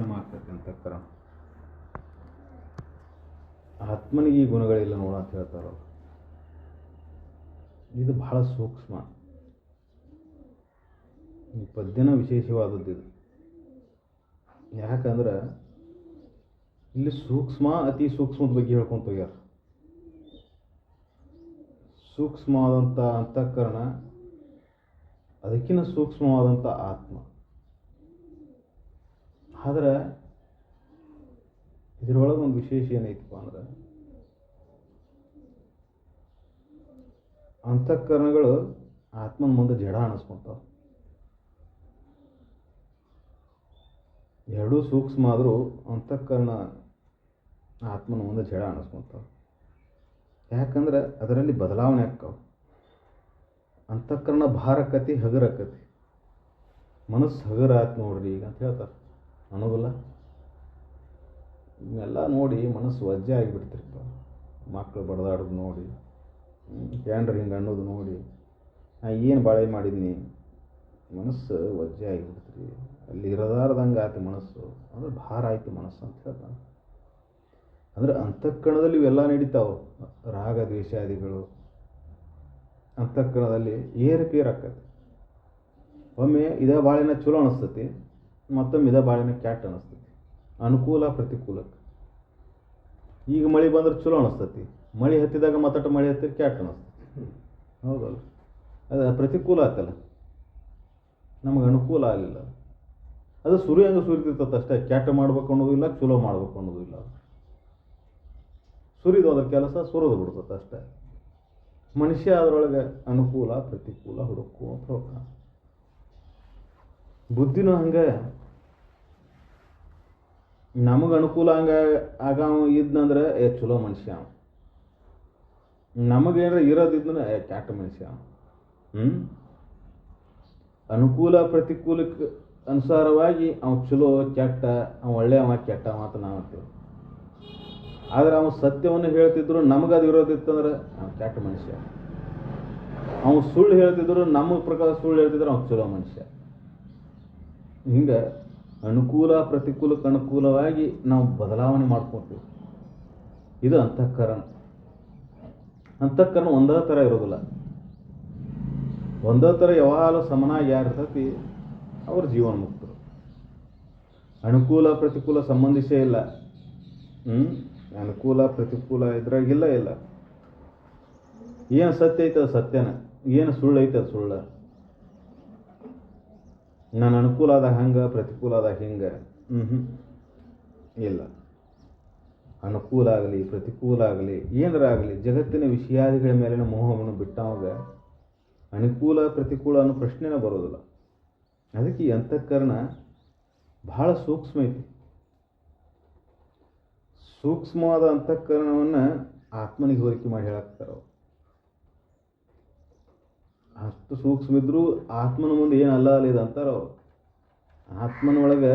ಆಗ್ತೈತೆ ಅಂತಕ್ಕರ ಆತ್ಮನಿಗೆ ಈ ಗುಣಗಳಿಲ್ಲ ನೋಡ ಅಂತ ಹೇಳ್ತಾರ. ಇದು ಬಹಳ ಸೂಕ್ಷ್ಮ. ಈ ಪದ್ಯನ ವಿಶೇಷವಾದದ್ದು ಇದು. ಯಾಕಂದ್ರೆ ಇಲ್ಲಿ ಸೂಕ್ಷ್ಮ, ಅತಿ ಸೂಕ್ಷ್ಮದ ಬಗ್ಗೆ ಹೇಳ್ಕೊಂತ ಹೋಗ್ಯಾರ. ಸೂಕ್ಷ್ಮವಾದಂಥ ಅಂತಃಕರಣ ಅದಕ್ಕಿಂತ ಸೂಕ್ಷ್ಮವಾದಂಥ ಆತ್ಮ. ಆದ್ರೆ ಇದರೊಳಗೆ ಒಂದು ವಿಶೇಷ ಏನೈತಪ್ಪ ಅಂದ್ರೆ ಅಂತಃಕರಣಗಳು ಆತ್ಮನ ಮುಂದೆ ಜಡ ಅನಿಸ್ಕೊಂತಾವ. ಎರಡೂ ಸೂಕ್ಷ್ಮ ಆದರೂ ಅಂತಃಕರಣ ಆತ್ಮನ ಮುಂದೆ ಜಡ ಅನಿಸ್ಕೊಂತಾವ. ಯಾಕಂದ್ರೆ ಅದರಲ್ಲಿ ಬದಲಾವಣೆ ಆಕ್ಕಾವ ಅಂತಃಕರಣ ಭಾರಕತಿ ಹಗರಕತಿ. ಮನಸ್ಸು ಹಗರ ಆತ್ ನೋಡ್ರಿ ಈಗ ಅಂತ ಹೇಳ್ತಾರೆ. ಅನ್ನೋದಿಲ್ಲ? ಇವನ್ನೆಲ್ಲ ನೋಡಿ ಮನಸ್ಸು ವಜ್ಜೆ ಆಗಿಬಿಡ್ತಿರಪ್ಪ ಮಕ್ಕಳು ಬಡದಾಡೋದು ನೋಡಿ ಕ್ಯಾಂಡ್ರ್ ಹಿಂಗೆ ಅನ್ನೋದು ನೋಡಿ. ನಾ ಏನು ಬಾಳೆ ಮಾಡಿದ್ನಿ? ಮನಸ್ಸು ವಜ್ಜೆ ಆಗಿಬಿಡ್ತೀರಿ ಅಲ್ಲಿ ಇರದಾರ್ದಂಗೆ ಆಯ್ತು ಮನಸ್ಸು. ಅಂದ್ರೆ ಭಾರ ಆಯ್ತು ಮನಸ್ಸು ಅಂತ ಹೇಳ್ತಾನೆ ಅಂದ್ರೆ ಅಂತಃಕರಣದಲ್ಲಿ ಇವೆಲ್ಲ ನಡೀತಾವೆ. ರಾಗ, ದ್ವೇಷಾದಿಗಳು. ಅಂತಃಕರಣದಲ್ಲಿ ಏರುಪೇರು ಆಕತಿ ಒಮ್ಮೆ ಇದೇ ಬಾಳೆನ ಚಲೋ ಅನಿಸ್ತತಿ. ಮತ್ತೊಮ್ಮೆ ಇದೆ ಬಾಳೆನ ಕ್ಯಾಟ್ ಅನಿಸ್ತೈತಿ. ಅನುಕೂಲ ಪ್ರತಿಕೂಲಕ್ಕೆ. ಈಗ ಮಳೆ ಬಂದ್ರೆ ಚಲೋ ಅನಿಸ್ತತಿ. ಮಳೆ ಹತ್ತಿದಾಗ ಮತ್ತಟ ಮಳೆ ಹತ್ತಿರ ಕ್ಯಾಟ್ ಅನಿಸ್ತೈತಿ. ಹೌದಲ್ಲ? ಅದು ಪ್ರತಿಕೂಲ ಆಯ್ತಲ್ಲ ನಮಗೆ ಅನುಕೂಲ ಆಗಲಿಲ್ಲ. ಅದು ಸುರಿ ಹಂಗೆ ಸುರಿತಿರ್ತದೆ ಅಷ್ಟೇ. ಕ್ಯಾಟ್ ಮಾಡ್ಬೇಕು ಅನ್ನೋದು ಇಲ್ಲ, ಚಲೋ ಮಾಡ್ಬೇಕು ಅನ್ನೋದು ಇಲ್ಲ. ಸುರಿದು ಅದ್ರ ಕೆಲಸ ಸುರಿದು ಬಿಡ್ತದೆ ಅಷ್ಟೇ. ಮನುಷ್ಯ ಅದರೊಳಗೆ ಅನುಕೂಲ, ಪ್ರತಿಕೂಲ ಹುಡುಕು ಅಂತ ಹೋಗ್ತಾನೆ ಬುದ್ಧಿನೂ ಹಂಗೆ ನಮಗೆ ಅನುಕೂಲ ಹಂಗೆ ಆಗವ ಇದ್ನಂದ್ರೆ, ಏ ಚಲೋ ಮನುಷ್ಯ ನಮಗೇನಾರ ಇರೋದಿದ್ನ ಏ ಕ್ಯಾಟ ಮನುಷ್ಯ ಹ್ಞೂ ಅನುಕೂಲ ಪ್ರತಿಕೂಲಕ್ಕೆ ಅನುಸಾರವಾಗಿ ಅವ ಚಲೋ, ಕೆಟ್ಟ, ಅವ ಒಳ್ಳೆಯವ ಕೆಟ್ಟ ಅಂತ ನಾವು ಅಂತೀವಿ. ಆದ್ರೆ ಅವನು ಸತ್ಯವನ್ನು ಹೇಳ್ತಿದ್ರು ನಮಗೆ ಅದು ಇರೋದಿತ್ತಂದ್ರೆ ಅವ್ನು ಕೆಟ್ಟ ಮನುಷ್ಯ ಅವನು ಸುಳ್ಳು ಹೇಳ್ತಿದ್ರು, ನಮ್ಮ ಪ್ರಕಾರ ಸುಳ್ಳು ಹೇಳ್ತಿದ್ರು ಅವ್ನು ಚಲೋ ಮನುಷ್ಯ ಹಿಂಗೆ ಅನುಕೂಲ ಪ್ರತಿಕೂಲಕ್ಕೆ ಅನುಕೂಲವಾಗಿ ನಾವು ಬದಲಾವಣೆ ಮಾಡ್ಕೊತೀವಿ. ಇದು ಅಂತಃಕರಣ. ಅಂತಃಕರಣ ಒಂದೇ ಥರ ಇರೋದಿಲ್ಲ. ಒಂದೇ ಥರ ಯಾವಾಗಲೂ ಸಮನಾಗಿ ಯಾರು ಇರ್ತೈತಿ? ಅವ್ರ ಜೀವನ ಮುಕ್ತರು ಅನುಕೂಲ, ಪ್ರತಿಕೂಲ ಸಂಬಂಧಿಸೇ ಇಲ್ಲ. ಹ್ಞೂ ಅನುಕೂಲ, ಪ್ರತಿಕೂಲ ಇದ್ರಾಗಿಲ್ಲ ಇಲ್ಲ. ಏನು ಸತ್ಯ ಐತೆ ಅದು ಸತ್ಯನ? ಏನು ಸುಳ್ಳು ಐತೆ ಅದು ಸುಳ್ಳ? ನಾನು ಅನುಕೂಲ ಆದ ಹಂಗೆ ಪ್ರತಿಕೂಲ ಆದ ಹಿಂಗೆ. ಹ್ಞೂ ಹ್ಞೂ ಇಲ್ಲ. ಅನುಕೂಲ ಆಗಲಿ, ಪ್ರತಿಕೂಲ ಆಗಲಿ, ಏನರ ಆಗಲಿ, ಜಗತ್ತಿನ ವಿಷಯಾದಿಗಳ ಮೇಲಿನ ಮೋಹವನ್ನು ಬಿಟ್ಟವಾಗ ಅನುಕೂಲ, ಪ್ರತಿಕೂಲ ಅನ್ನೋ ಪ್ರಶ್ನೆನೇ ಬರೋದಿಲ್ಲ. ಅದಕ್ಕೆ ಈ ಅಂತಃಕರಣ ಬಹಳ ಸೂಕ್ಷ್ಮ ಐತಿ. ಸೂಕ್ಷ್ಮವಾದ ಅಂತಃಕರಣವನ್ನು ಆತ್ಮನಿಗೆ ಹೋಲಿಕೆ ಮಾಡಿ ಹೇಳಾಕ್ತಾರ ಅಷ್ಟು ಸೂಕ್ಷ್ಮ ಇದ್ರೂ ಆತ್ಮನ ಮುಂದೆ ಏನು ಅಲ್ಲ ಅಲ್ಲ ಇದು ಅಂತಾರ ಆತ್ಮನ ಆತ್ಮನೊಳಗೆ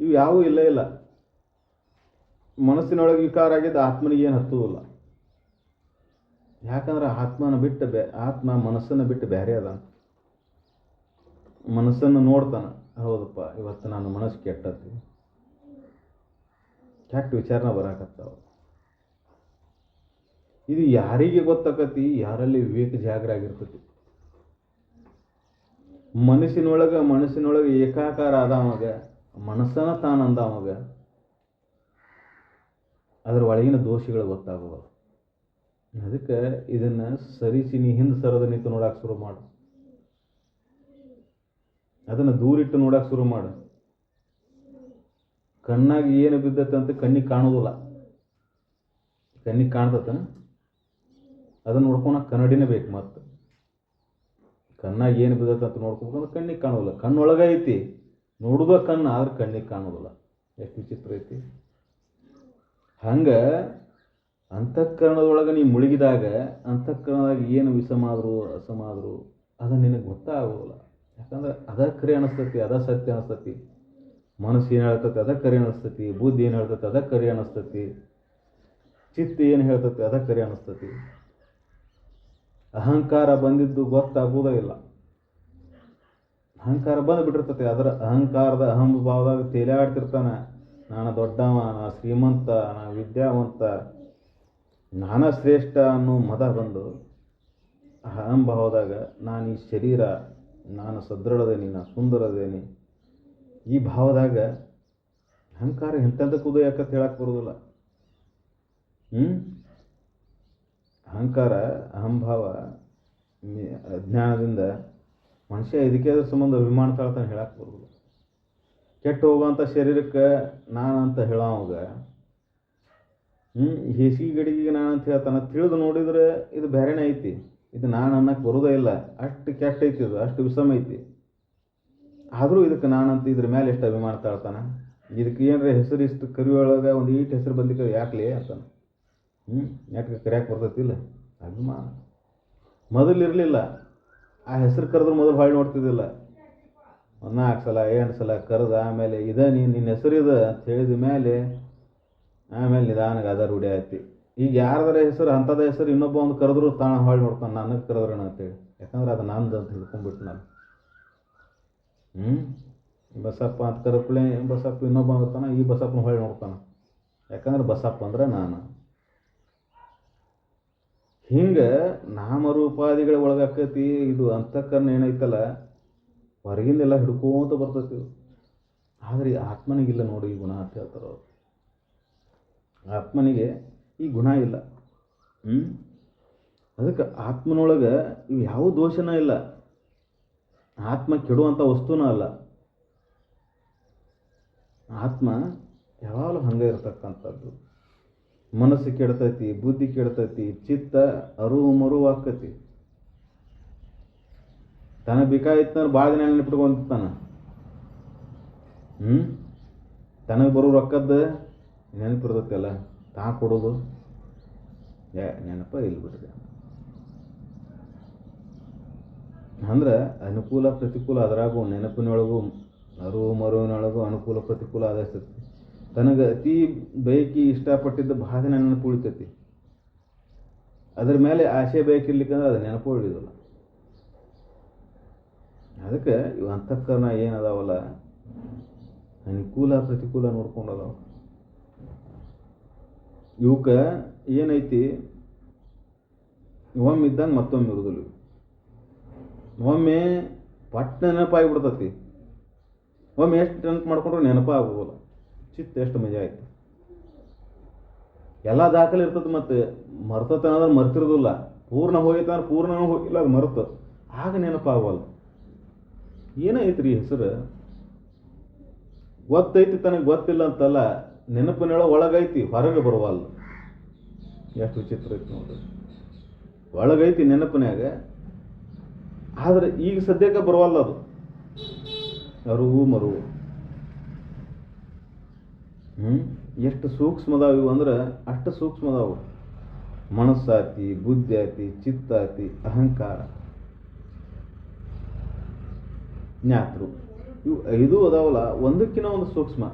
ಇವು ಯಾವೂ ಇಲ್ಲ ಇಲ್ಲ. ಮನಸ್ಸಿನೊಳಗೆ ವಿಕಾರ ಆಗಿದ್ದು ಆತ್ಮನಿಗೆ ಏನು ಹತ್ತುವುದಿಲ್ಲ ಯಾಕಂದ್ರೆ ಆತ್ಮನ ಬಿಟ್ಟು ಬೆ, ಆತ್ಮ ಮನಸ್ಸನ್ನು ಬಿಟ್ಟು ಬೇರೆ ಅದ. ಮನಸ್ಸನ್ನು ನೋಡ್ತಾನೆ, ಹೌದಪ್ಪ, ಇವತ್ತು ನಾನು ಮನಸ್ಸು ಕೆಟ್ಟದ್ದು. ಕೆಟ್ಟ ವಿಚಾರನ ಬರಾಕತ್ತಾವ. ಇದು ಯಾರಿಗೆ ಗೊತ್ತಾಕತಿ ಯಾರಲ್ಲಿ ವಿವೇಕ ಜಾಗರ ಆಗಿರ್ತತಿ ಮನಸ್ಸಿನೊಳಗೆ ಮನಸ್ಸಿನೊಳಗೆ ಏಕಾಕಾರ ಆದ ಅವಾಗ ಮನಸ್ಸನ ತಾನಂದ ಅವಾಗ, ಅದರ ಒಳಗಿನ ದೋಷಗಳು ಗೊತ್ತಾಗುವ ಅದಕ್ಕೆ ಇದನ್ನ ಸರಿಸಿ ನೀ ಹಿಂದೆ ಸರದ ನಿಂತು ನೋಡಕ್ಕೆ ಶುರು ಮಾಡು. ಅದನ್ನು ದೂರಿಟ್ಟು ನೋಡಕ್ಕೆ ಶುರು ಮಾಡು. ಕಣ್ಣಾಗಿ ಏನು ಬಿದ್ದತ್ತ ಅಂತ ಕಣ್ಣಿಗೆ ಕಾಣೋದಿಲ್ಲ. ಕಣ್ಣಿಗೆ ಕಾಣ್ತತ ಅದನ್ನ ನೋಡ್ಕೊಳಕ್ಕೆ ಕನ್ನಡಿನೇ ಬೇಕು ಮತ್ತೆ. ಕಣ್ಣಾಗಿ ಏನು ಬಿದ್ದೈತೆ ಅಂತ ನೋಡ್ಕೊಬೇಕಂದ್ರೆ ಕಣ್ಣಿಗೆ ಕಾಣೋದಿಲ್ಲ ಕಣ್ಣೊಳಗೆ ಐತಿ, ನೋಡುದ ಕಣ್ಣು, ಆದ್ರೆ ಕಣ್ಣಿಗೆ ಕಾಣೋದಿಲ್ಲ ಎಷ್ಟು ವಿಚಿತ್ರ ಐತಿ. ಹಂಗೆ ಅಂತಃಕರಣದೊಳಗೆ ನೀ ಮುಳುಗಿದಾಗ, ಅಂತಃಕರಣದಾಗ ಏನು ವಿಷಮಾದ್ರು, ಅಸಮಾದ್ರು, ಅದು ನಿನಗೆ ಗೊತ್ತಾಗೋದಿಲ್ಲ. ಯಾಕಂದ್ರೆ ಅದ ಕರೆ ಅನಿಸ್ತತಿ, ಅದ ಸತ್ಯ ಅನಿಸ್ತತಿ. ಮನಸ್ಸು ಏನು ಹೇಳ್ತತಿ, ಅದ ಕರೆ ಅನಿಸ್ತತಿ. ಬುದ್ಧಿ ಏನು ಹೇಳ್ತತಿ, ಅದ ಕರೆ ಅನಿಸ್ತತಿ. ಚಿತ್ತ ಏನು ಹೇಳ್ತತಿ, ಅದ ಕರೆ ಅನಿಸ್ತತಿ. ಅಹಂಕಾರ ಬಂದಿದ್ದು ಗೊತ್ತಾಗುವುದೇ ಇಲ್ಲ. ಅಹಂಕಾರ ಬಂದು ಬಿಟ್ಟಿರ್ತತಿ ಅದರ ಅಹಂಕಾರದ ಅಹಂ ಭಾವದಾಗ ತೇಲಾಡ್ತಿರ್ತಾನೆ. ನಾನು ದೊಡ್ಡವ, ನಾ ಶ್ರೀಮಂತ, ನಾ ವಿದ್ಯಾವಂತ, ನಾನ ಶ್ರೇಷ್ಠ ಅನ್ನೋ ಮದ ಬಂದು ಅಹಂ ಭಾವದಾಗ ನಾನು ಈ ಶರೀರ, ನಾನು ಸದೃಢದೇನಿ ನಾನು ಸುಂದರದೇನಿ, ಈ ಭಾವದಾಗ ಅಹಂಕಾರ ಎಂಥದಕ್ಕೆ ಯಾಕಂತ ಹೇಳಕ್ಕೆ ಬರೋದಿಲ್ಲ. ಹ್ಞೂ ಅಹಂಕಾರ, ಅಹಂಭಾವ ಅಜ್ಞಾನದಿಂದ ಮನುಷ್ಯ ಇದಕ್ಕೆ ಅದ್ರ ಸಂಬಂಧ ಅಭಿಮಾನ ತಾಳ್ತಾನೆ ಹೇಳಕ್ಕೆ ಬರೋದಿಲ್ಲ. ಕೆಟ್ಟು ಹೋಗುವಂಥ ಶರೀರಕ್ಕೆ ನಾನು ಅಂತ ಹೇಳೋವಾಗ ಹ್ಞೂ ಹೇಸಿಗೆ ನಾನು ಅಂತ ಹೇಳ್ತಾನೆ ತಿಳಿದು ನೋಡಿದ್ರೆ ಇದು ಬೇರೆನೇ ಐತಿ. ಇದು ನಾನು ಅನ್ನಕ್ಕೆ ಬರೋದೇ ಇಲ್ಲ. ಅಷ್ಟು ಕೆಟ್ಟ ಐತಿ ಇದು ಅಷ್ಟು ವಿಷಮ ಐತಿ. ಆದರೂ ಇದಕ್ಕೆ ನಾನು ಅಂತ ಇದ್ರ ಮೇಲೆ ಎಷ್ಟು ಅಭಿಮಾನ ತಾಳ್ತಾನೆ? ಇದಕ್ಕೆ ಏನರ ಹೆಸರು ಇಷ್ಟು ಕರಿಯೊಳಗೆ ಒಂದು ಈಟ್ ಹೆಸರು ಬಂದಿಕ್ಕೆ ಯಾಕಲಿ ಅಂತಾನೆ. ಹ್ಞೂ ಕರೆಯಕ್ಕೆ ಬರ್ತೈತಿ ಇಲ್ಲ ಅಭಿಮಾನ. ಮೊದಲು ಇರಲಿಲ್ಲ. ಆ ಹೆಸರು ಕರೆದ್ರೆ ಮೊದಲು ಹೊಳ್ಳಿ ನೋಡ್ತಿದ್ದಿಲ್ಲ. ನಾಲ್ಕು ಸಲ ಎಂಟು ಸಲ ಕರೆದ ಆಮೇಲೆ ಇದ ನೀನು ನಿನ್ನ ಹೆಸರು ಇದು ಅಂತ ಹೇಳಿದ ಮೇಲೆ ಆಮೇಲೆ ನಿಧಾನಕ್ಕೆ ಅದ ರೂಢಿ ಆಯ್ತು. ಈಗ ಯಾರ್ದಾರ ಹೆಸರು ಅಂಥದ ಹೆಸರು ಇನ್ನೊಬ್ಬ ಒಂದು ಕರೆದ್ರು ತಾಣ ಹೊಳ್ಳಿ ನೋಡ್ತಾನೆ ನನಗೆ ಕರೆದ್ರಣ ಅಂತೇಳಿ ಯಾಕಂದ್ರೆ ಅದು ನಂದು ಅಂತ ಹಿಡ್ಕೊಂಡ್ಬಿಟ್ಟು ನಾನು. ಹ್ಞೂ ಬಸಪ್ಪ ಅಂತ ಕರೆದ್ಕೊಳ್ಳಿ ಬಸಪ್ಪ ಇನ್ನೊಬ್ಬ ಅಂತಾನೆ ಈ ಬಸಪ್ಪನ ಹೊಳ್ಳಿ ನೋಡ್ತಾನೆ. ಯಾಕಂದ್ರೆ ಬಸಪ್ಪ ಅಂದ್ರೆ ನಾನು. ಹಿಂಗೆ ನಾಮರೂಪಾದಿಗಳ ಒಳಗಾಕತಿ ಇದು ಅಂತಃಕರಣ ಏನೈತಲ್ಲ ಹೊರಗಿಂದೆಲ್ಲ ಹಿಡ್ಕೋತ ಬರ್ತೈತಿ ಆದರೆ ಈ ಆತ್ಮನಿಗಿಲ್ಲ ನೋಡಿ ಈ ಗುಣ ಅಂತ ಹೇಳ್ತಾರೆ ಅವ್ರು. ಆತ್ಮನಿಗೆ ಈ ಗುಣ ಇಲ್ಲ. ಹ್ಞೂ ಅದಕ್ಕೆ ಆತ್ಮನೊಳಗೆ ಇವು ಯಾವ ದೋಷನ ಇಲ್ಲ. ಆತ್ಮ ಕೆಡುವಂಥ ವಸ್ತುನ ಅಲ್ಲ. ಆತ್ಮ ಯಾವಾಗಲೂ ಹಂಗೆ ಇರತಕ್ಕಂಥದ್ದು. ಮನಸ್ಸು ಕೆಡ್ತೈತಿ, ಬುದ್ಧಿ ಕೆಡ್ತೈತಿ, ಚಿತ್ತ ಅರುವು ಮರುವು ಆಕತಿ ತನಗೆ ಬೇಕಾಗಿತ್ತಂದ್ರೆ ಭಾಳ ದಿನ ನೆನಪಿಟ್ಕೊಂತಾನ ಹ್ಞೂ ತನಗೆ ಬರೋ ರೊಕ್ಕದ್ದು ನೆನಪಿರ್ತೈತಲ್ಲ ತಾ ಕೊಡೋದು. ಏ, ನೆನಪ ಇಲ್ಲಿ ಬಿಡ್ರಿ. ಅಂದ್ರೆ ಅನುಕೂಲ ಪ್ರತಿಕೂಲ ಅದರಾಗೂ ನೆನಪಿನೊಳಗೂ ಅರಿವು ಮರುವಿನೊಳಗೂ ಅನುಕೂಲ ಪ್ರತಿಕೂಲ ಆದಸ್ತೈತಿ ತನಗೆ ಅತಿ ಬಯಕಿ ಇಷ್ಟಪಟ್ಟಿದ್ದ ಭಾಳ ನೆನಪು ಉಳಿತೈತಿ. ಅದ್ರ ಮೇಲೆ ಆಸೆ ಬೇಕಿರ್ಲಿಕ್ಕಂದ್ರೆ ಅದು ನೆನಪು ಉಳಿಯೋದಿಲ್ಲ. ಅದಕ್ಕೆ ಇವು ಅಂತಃಕರಣ ಏನದಾವಲ್ಲ? ಅನುಕೂಲ ಪ್ರತಿಕೂಲ ನೋಡ್ಕೊಂಡು ಅದಾವ ಇವಕ್ಕೆ ಏನೈತಿ? ಒಮ್ಮೆ ಇದ್ದಂಗೆ ಮತ್ತೊಮ್ಮೆ ಇರುದಿಲ್ಲ. ಒಮ್ಮೆ ಪಟ್ಟ ನೆನಪಾಗಿಬಿಡ್ತತಿ ಒಮ್ಮೆ ಎಷ್ಟು ನೆನಪು ಮಾಡ್ಕೊಂಡ್ರು ನೆನಪ ಆಗೋಲ್ಲ ಚಿತ್ತ ಎಷ್ಟು ಮಜಾ ಆಯ್ತು. ಎಲ್ಲ ದಾಖಲೆ ಇರ್ತದೆ ಮತ್ತೆ ಮರ್ತತನ ಅನ್ನೋದ್ರೆ ಮರ್ತಿರೋದಿಲ್ಲ. ಪೂರ್ಣ ಹೋಗಿತ್ತು ಅಂದ್ರೆ ಪೂರ್ಣನೂ ಹೋಗಿಲ್ಲ ಅದು ಮರ್ತು. ಆಗ ನೆನಪಾಗವಲ್ಲ ಏನೈತ್ರಿ ಹೆಸರು? ಗೊತ್ತೈತಿ ತನಗೆ ಗೊತ್ತಿಲ್ಲ ಅಂತಲ್ಲ ನೆನಪಿನೊಳ ಒಳಗೈತಿ, ಹೊರಗೆ ಬರುವಲ್ಲ ಎಷ್ಟು ವಿಚಿತ್ರ ಐತಿ ನೋಡ್ರಿ. ಒಳಗೈತಿ ನೆನಪಿನಾಗ ಆದ್ರೆ ಈಗ ಸದ್ಯಕ್ಕೆ ಬರುವಲ್ಲ ಅದು. ಅರುವು ಮರುವು. ಹ್ಞೂ ಎಷ್ಟು ಸೂಕ್ಷ್ಮದಾವ ಅಂದ್ರೆ ಅಷ್ಟು ಸೂಕ್ಷ್ಮದಾವು. ಮನಸ್ಸಾತಿ ಬುದ್ಧಿ ಚಿತ್ತಾತಿ, ಅಹಂಕಾರ. ಜ್ಞಾತೃ. ಇವು ಐದು ಅದಾವಲ್ಲ ಒಂದಕ್ಕಿಂತ ಒಂದು ಸೂಕ್ಷ್ಮ.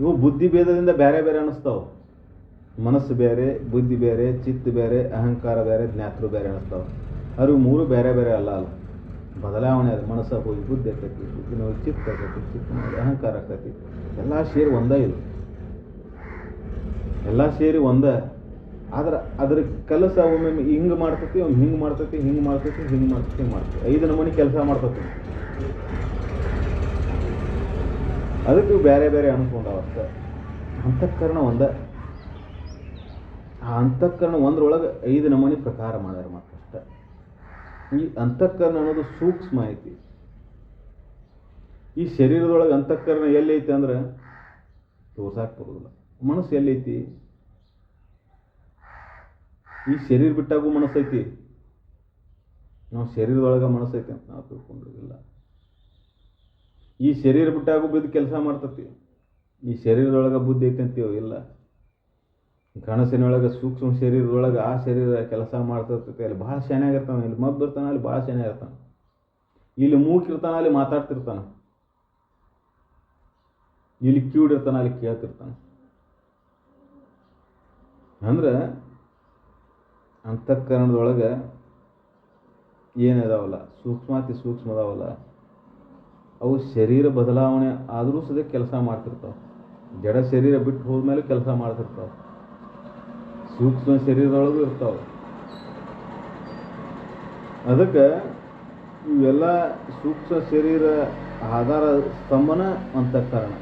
ಇವು ಬುದ್ಧಿ ಭೇದದಿಂದ ಬೇರೆ ಬೇರೆ ಅನಿಸ್ತಾವ. ಮನಸ್ಸು ಬೇರೆ ಬುದ್ಧಿ ಬೇರೆ ಚಿತ್ತ ಬೇರೆ ಅಹಂಕಾರ ಬೇರೆ ಜ್ಞಾತೃ ಬೇರೆ ಅನಿಸ್ತಾವ. ಅದು ಮೂರು ಬೇರೆ ಬೇರೆ ಅಲ್ಲ ಅಲ್ಲ. ಬದಲಾವಣೆ ಅದು ಮನಸ್ಸ ಹೋಗಿ ಬುದ್ಧಿ ಆಕೈತಿ ಬುದ್ಧಿನ ಹೋಗಿ ಚಿತ್ತ ಆಕೈತಿ ಚಿತ್ತ ಹೋಗಿ ಅಹಂಕಾರ ಆಕೈತಿ ಎಲ್ಲ ಸೇರಿ ಒಂದೇ ಇದು. ಎಲ್ಲ ಸೇರಿ ಒಂದೇ. ಆದ್ರೆ ಅದ್ರ ಕೆಲಸ ಒಮ್ಮೆ ಹಿಂಗೆ ಮಾಡ್ತತಿ, ಒಮ್ಮೆ ಹಿಂಗೆ ಮಾಡ್ತತಿ ಹಿಂಗೆ ಮಾಡ್ತತಿ ಹಿಂಗೆ ಮಾಡ್ತತಿ ಮಾಡ್ತೈತಿ. ಐದು ನಮೂನಿ ಕೆಲಸ ಮಾಡ್ತತಿ. ಅದಕ್ಕೆ ಬೇರೆ ಬೇರೆ ಅನ್ಕೊಂಡಾವ ಅವತ್ತ ಅಂತಃಕರಣ ಒಂದ. ಆ ಅಂತಃಕರಣ ಒಂದ್ರೊಳಗೆ ಐದು ನಮೂನಿ ಪ್ರಕಾರ ಮಾಡ್ಯಾರ ಮತ್ತಷ್ಟೆ ಈ ಅಂತಃಕರಣ ಅನ್ನೋದು ಸೂಕ್ಷ್ಮ ಐತಿ. ಈ ಶರೀರದೊಳಗೆ ಅಂತಃಕರಣ ಎಲ್ಲೈತಿ ಅಂದ್ರೆ ತೋರ್ಸಕ್ಕೆ ಬರೋದಿಲ್ಲ ಮನಸ್ಸು ಎಲ್ಲೈತಿ? ಈ ಶರೀರ ಬಿಟ್ಟಾಗೂ ಮನಸ್ಸೈತಿ? ನಾವು ಶರೀರದೊಳಗೆ ಮನಸ್ಸೈತಿ ಅಂತ ನಾವು ತಿಳ್ಕೊಂಡಿರಲಿಲ್ಲ ಈ ಶರೀರ ಬಿಟ್ಟಾಗೂ ಬಿದ್ದು ಕೆಲಸ ಮಾಡ್ತತಿ. ಈ ಶರೀರದೊಳಗೆ ಬುದ್ಧಿ ಐತೆ ಅಂತೀವೋ ಇಲ್ಲ? ಕನಸಿನೊಳಗೆ ಸೂಕ್ಷ್ಮ ಶರೀರದೊಳಗೆ ಆ ಶರೀರ ಕೆಲಸ ಮಾಡ್ತಿರ್ತೈತೆ ಅಲ್ಲಿ ಭಾಳ ಶಾನ್ಯಾಗಿರ್ತಾನೆ ಇಲ್ಲಿ ಮಬ್ಬ ಇರ್ತಾನೆ, ಅಲ್ಲಿ ಭಾಳ ಶಾನ್ಯಾಗಿರ್ತಾನೆ ಇಲ್ಲಿ ಮೂಕಿರ್ತಾನೆ, ಅಲ್ಲಿ ಮಾತಾಡ್ತಿರ್ತಾನೆ. ಇಲ್ಲಿ ಕಿವಿಡಿರ್ತಾನೆ ಅಲ್ಲಿ ಕೇಳ್ತಿರ್ತಾನೆ. ಅಂದ್ರೆ ಅಂತಃಕರಣದೊಳಗೆ ಏನಿದಾವಲ್ಲ, ಸೂಕ್ಷ್ಮಾತಿ ಸೂಕ್ಷ್ಮ ಅದಾವಲ್ಲ ಅವು ಶರೀರ ಬದಲಾವಣೆ ಆದರೂ ಸದ್ಯ ಕೆಲಸ ಮಾಡ್ತಿರ್ತಾವೆ. ಜಡ ಶರೀರ ಬಿಟ್ಟು ಹೋದ್ಮೇಲೆ ಕೆಲಸ ಮಾಡ್ತಿರ್ತಾವೆ. ಸೂಕ್ಷ್ಮ ಶರೀರದೊಳಗೂ ಇರ್ತಾವೆ. ಅದಕ್ಕೆ ಇವೆಲ್ಲ ಸೂಕ್ಷ್ಮ ಶರೀರ ಆಧಾರ ಸ್ತಂಭನ ಅಂತಃಕರಣ.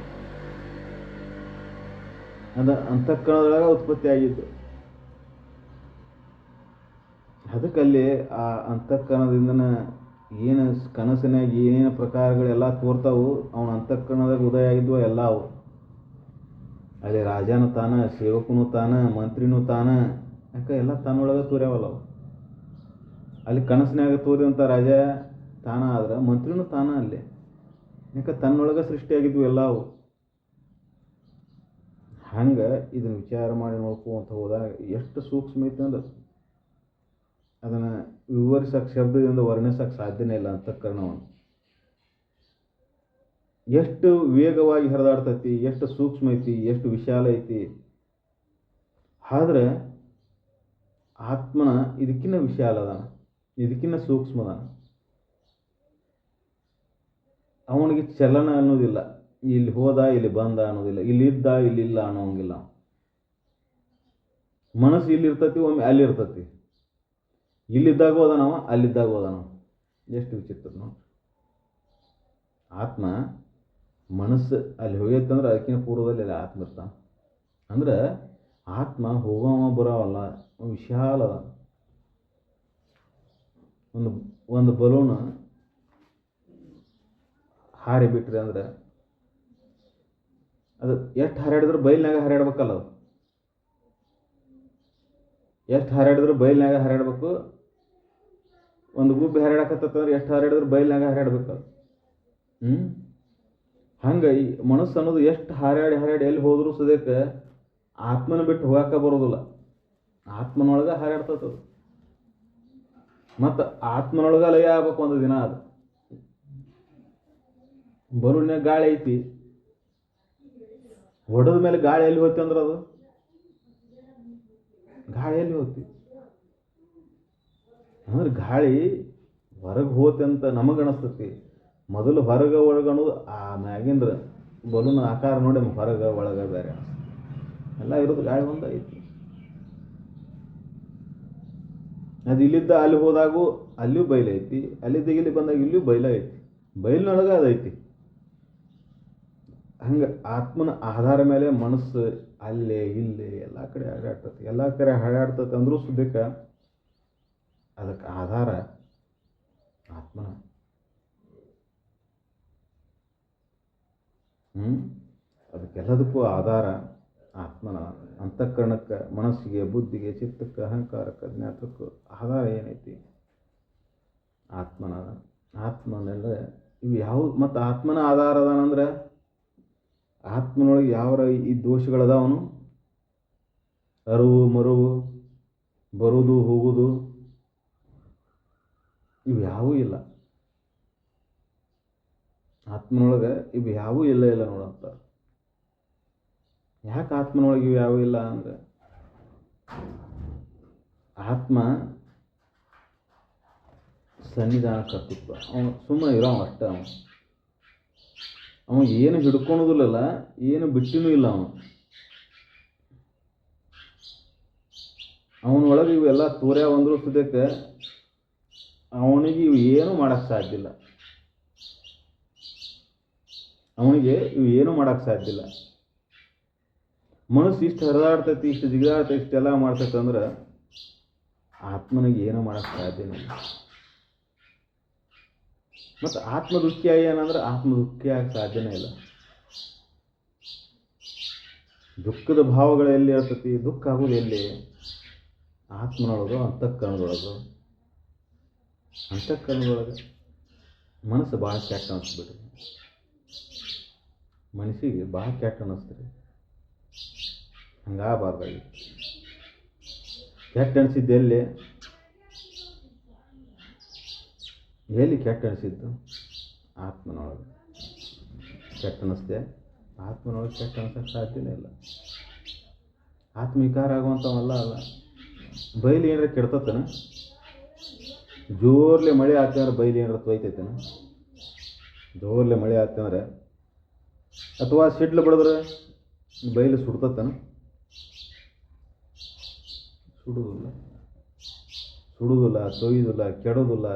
ಅದ ಅಂತಃಕರಣದೊಳಗೆ ಉತ್ಪತ್ತಿ ಆಗಿದ್ದು. ಅದಕ್ಕಲ್ಲಿ ಆ ಅಂತಃಕರಣದಿಂದನ ಏನು ಕನಸಿನಾಗ ಏನೇನು ಪ್ರಕಾರಗಳೆಲ್ಲ ತೋರ್ತಾವು, ಅವನ ಅಂತಃಕರಣದಾಗ ಉದಯ ಆಗಿದ್ವು, ಎಲ್ಲ ಅವು. ಅಲ್ಲಿ ರಾಜನೂ ತಾನ, ಸೇವಕನು ತಾನ, ಮಂತ್ರಿನೂ ತಾನ, ಯಾಕೆ ಎಲ್ಲ ತನ್ನೊಳಗೆ ತೋರ್ಯಾವಲ್ಲ ಅವು? ಅಲ್ಲಿ ಕನಸಿನಾಗ ತೋರಿದಂಥ ರಾಜ ತಾನ ಆದ್ರೆ ಮಂತ್ರಿನೂ ತಾನ ಅಲ್ಲಿ. ಯಾಕೆ ತನ್ನೊಳಗೆ ಸೃಷ್ಟಿಯಾಗಿದ್ವು ಎಲ್ಲ ಅವು? ಹಂಗೆ ಇದನ್ನು ವಿಚಾರ ಮಾಡಿ ನೋಡ್ಕೊಂತ ಹೋದಾಗ ಎಷ್ಟು ಸೂಕ್ಷ್ಮ ಐತೆ ಅಂದ್ರೆ ಅದನ್ನು ವಿವರಿಸಕ್ಕೆ ಶಬ್ದದಿಂದ ವರ್ಣಿಸಕ್ಕೆ ಸಾಧ್ಯನೇ ಇಲ್ಲ ಅಂತಃಕರಣವನ್ನು ಎಷ್ಟು ವೇಗವಾಗಿ ಹರಿದಾಡ್ತೈತಿ, ಎಷ್ಟು ಸೂಕ್ಷ್ಮ ಐತಿ, ಎಷ್ಟು ವಿಶಾಲ ಐತಿ. ಆದ್ರೆ ಆತ್ಮನ ಇದಕ್ಕಿನ್ನ ವಿಶಾಲ ಅದಾನ, ಇದಕ್ಕಿನ್ನ ಸೂಕ್ಷ್ಮ ಅದಾನ. ಅವನಿಗೆ ಚಲನ ಅನ್ನೋದಿಲ್ಲ, ಇಲ್ಲಿ ಹೋದ, ಇಲ್ಲಿ ಬಂದ ಅನ್ನೋದಿಲ್ಲ, ಇಲ್ಲಿ ಇದ್ದ, ಇಲ್ಲಿ ಇಲ್ಲ ಅನ್ನೋಂಗಿಲ್ಲ. ಮನಸ್ಸು ಇಲ್ಲಿರ್ತತಿ ಒಮ್ಮೆ ಅಲ್ಲಿರ್ತತಿ ಇಲ್ಲಿದ್ದಾಗ ನಾವು ಅಲ್ಲಿದ್ದಾಗ ಹೋದನವ. ಎಷ್ಟು ವಿಚಿತ್ರ ಆತ್ಮ ಮನಸ್ಸು ಅಲ್ಲಿ ಹೋಗೈತಂದ್ರೆ ಅದಕ್ಕಿಂತ ಪೂರ್ವದಲ್ಲಿ ಅಲ್ಲಿ ಆತ್ಮ ಇರ್ತಾನೆ. ಅಂದ್ರೆ ಆತ್ಮ ಹೋಗೋವ ಬರೋವಲ್ಲ ವಿಶಾಲ ಒಂದು ಒಂದು ಬಲೂನ್ ಹಾರಿ ಬಿಟ್ರಿ ಅಂದ್ರೆ ಅದು ಎಷ್ಟು ಹಾರಾಡಿದ್ರೆ ಬೈಲ್ನಾಗ ಹಾರಾಡ್ಬೇಕಲ್ಲ ಅದು. ಎಷ್ಟು ಹಾರಾಡಿದ್ರೆ ಬೈಲ್ನಾಗ ಹಾರಾಡ್ಬೇಕು, ಒಂದು ಗುಬ್ಬಿ ಹಾರಾಡಕತ್ತಂದ್ರೆ ಎಷ್ಟು ಹಾರಾಡಿದ್ರೆ ಬೈಲ್ನಾಗ ಹಾರಾಡ್ಬೇಕು ಅದು. ಹ್ಞೂ ಹಂಗೆ ಈ ಮನಸ್ಸು ಅನ್ನೋದು ಎಷ್ಟು ಹಾರಾಡಿ ಹಾರಾಡಿ ಎಲ್ಲಿ ಹೋದರೂ ಸದ್ಯಕ್ಕೆ ಆತ್ಮನ ಬಿಟ್ಟು ಹೋಗಕ್ಕೆ ಬರೋದಿಲ್ಲ. ಆತ್ಮನೊಳಗೆ ಹಾರಾಡ್ತದ ಮತ್ತು ಆತ್ಮನೊಳಗೆ ಲಯ ಆಗ್ಬೇಕು ಒಂದು ದಿನ ಅದು. ಬರುಣ್ಯ ಗಾಳಿ ಐತಿ. ಹೊಡೆದ ಮೇಲೆ ಗಾಳಿ ಎಲ್ಲಿ ಹೋಗ್ತಿ ಅಂದ್ರೆ ಅದು? ಗಾಳಿ ಎಲ್ಲಿ ಹೋಗ್ತಿ ಅಂದ್ರೆ ಗಾಳಿ ಹೊರಗೆ ಹೋತೆ ಅಂತ ನಮಗೆ ಅನಿಸ್ತತಿ. ಮೊದಲು ಹೊರಗೆ ಒಳಗೆ ಅನ್ನೋದು ಆ ಮ್ಯಾಗಿಂದ ಬಲೂನ್ ಆಕಾರ ನೋಡಿ ಹೊರಗೆ ಒಳಗೆ ಬೇರೆ. ಎಲ್ಲ ಇರೋದು ಗಾಳಿ ಒಂದು ಐತಿ. ಅದು ಇಲ್ಲಿದ್ದ ಅಲ್ಲಿ ಹೋದಾಗೂ ಅಲ್ಲಿಯೂ ಬೈಲ್ ಐತಿ, ಅಲ್ಲಿದ್ದ ಇಲ್ಲಿ ಬಂದಾಗ ಇಲ್ಲಿಯೂ ಬೈಲ ಐತಿ. ಬೈಲಿನೊಳಗೆ ಅದೈತಿ ಹಂಗೆ ಆತ್ಮನ ಆಧಾರ ಮೇಲೆ ಮನಸ್ಸು ಅಲ್ಲೇ, ಇಲ್ಲಿ ಎಲ್ಲ ಕಡೆ ಹಾಡಾಡ್ತೈತಿ ಎಲ್ಲ ಕಡೆ ಹಾಡಾಡ್ತೈತೆ ಅಂದ್ರೂ ಸುದ್ದಕ್ಕೆ ಅದಕ್ಕೆ ಆಧಾರ ಆತ್ಮನ ಹ್ಞೂ ಅದಕ್ಕೆಲ್ಲದಕ್ಕೂ ಆಧಾರ, ಆತ್ಮನ ಅಂತಃಕರಣಕ್ಕೆ, ಮನಸ್ಸಿಗೆ, ಬುದ್ಧಿಗೆ, ಚಿತ್ತಕ್ಕೆ, ಅಹಂಕಾರಕ್ಕೆ ಜ್ಞಾತಕ್ಕೂ ಆಧಾರ ಏನೈತಿ? ಆತ್ಮನ, ಆತ್ಮನೆಲ್ಲ ಇವು ಯಾವ, ಮತ್ತು ಆತ್ಮನ ಆಧಾರ ಅದಾನಂದ್ರೆ ಆತ್ಮನೊಳಗೆ ಯಾವ ಈ ದೋಷಗಳದಾವನು? ಅರುವು, ಮರುವು ಬರುವುದು ಹೋಗುವುದು ಇವು ಯಾವೂ ಇಲ್ಲ. ಆತ್ಮನೊಳಗೆ ಇವು ಯಾವೂ ಇಲ್ಲ ಇಲ್ಲ ನೋಡಂತ ಯಾಕೆ ಆತ್ಮನೊಳಗೆ ಇವು ಯಾವೂ ಇಲ್ಲ ಅಂದ್ರೆ? ಆತ್ಮ ಸನ್ನಿಧಾನ ಕರ್ತಿತ್ವ ಅವನು ಸುಮ್ಮನೆ ಇರೋ ಅಷ್ಟ ಅವನು. ಅವ ಏನು ಹಿಡ್ಕೊಳೋದಿಲ್ಲಲ್ಲ ಏನು ಬಿಟ್ಟಿನೂ ಇಲ್ಲ ಅವನು. ಅವನೊಳಗೆ ಇವೆಲ್ಲ ತೋರ್ಯ ಒಂದ್ರು ಸದ್ಯಕ್ಕೆ ಅವನಿಗೆ ಇವು ಏನೂ ಮಾಡಕ್ಕೆ ಸಾಧ್ಯ ಇಲ್ಲ. ಅವನಿಗೆ ಇವು ಏನೂ ಮಾಡೋಕ್ಕೆ ಸಾಧ್ಯ ಇಲ್ಲ. ಮನಸ್ಸು ಇಷ್ಟು ಹರಿದಾಡ್ತೈತಿ, ಇಷ್ಟು ಜಿಗಿದಾಡ್ತೈತಿ, ಇಷ್ಟೆಲ್ಲ ಮಾಡ್ತೈತಂದ್ರೆ ಆತ್ಮನಿಗೆ ಏನೂ ಮಾಡೋಕ್ಕೆ ಸಾಧ್ಯನೇ ಇಲ್ಲ. ಮತ್ತು ಆತ್ಮ ದುಃಖಿಯಾಗಿ ಏನಂದ್ರೆ ಆತ್ಮ ಆಗಕ್ಕೆ ಸಾಧ್ಯನೇ ಇಲ್ಲ. ದುಃಖದ ಭಾವಗಳು ಎಲ್ಲಿ ಇರ್ತತಿ, ದುಃಖ ಆಗೋದು ಎಲ್ಲಿ? ಆತ್ಮನೊಳಗು, ಅಂತಃಕರಣದೊಳಗು. ಅಂತಃಕರಣದೊಳಗೆ ಮನಸ್ಸು ಭಾಳ ಕೆಟ್ಟ ಅನಿಸ್ಬಿಟ್ರಿ ಮನಸ್ಸಿಗೆ ಭಾಳ ಕೆಟ್ಟ ಅನ್ನಿಸ್ತೀರಿ ಹಂಗಾಗಬಾರ್ದಾಗಿತ್ತು ಕೆಟ್ಟ ಅನಿಸಿದ್ದು ಎಲ್ಲಿ? ಎಲ್ಲಿ ಕೆಟ್ಟ ಅನಿಸಿದ್ದು? ಆತ್ಮನೊಳಗೆ. ಕೆಟ್ಟ ಅನಿಸ್ತೆ ಆತ್ಮನೊಳಗೆ ಕೆಟ್ಟ ಅನ್ಸೋಕ್ಕೆ ಸಾಧ್ಯನೇ ಇಲ್ಲ. ಆತ್ಮ ವಿಕಾರ ಆಗುವಂಥವಲ್ಲ ಅಲ್ಲ. ಬೈಲಿ ಏನಾರ ಕೆಡ್ತತನ? ಜೋರ್ಲೆ ಮಳೆ ಆಗ್ತಂದ್ರೆ ಬೈಲಿ ಏನಾರ ತೊಯ್ತೈತೇನ? ಜೋರ್ಲೆ ಮಳೆ ಆತಂದ್ರೆ ಅಥವಾ ಸಿಡ್ಲು ಬಡಿದ್ರೆ ಬೈಲು ಸುಡ್ತತ್ತನ? ಸುಡುವುದಿಲ್ಲ. ಸುಡುವುದಿಲ್ಲ ತೊಯ್ದಿಲ್ಲ ಕೆಡೋದಿಲ್ಲ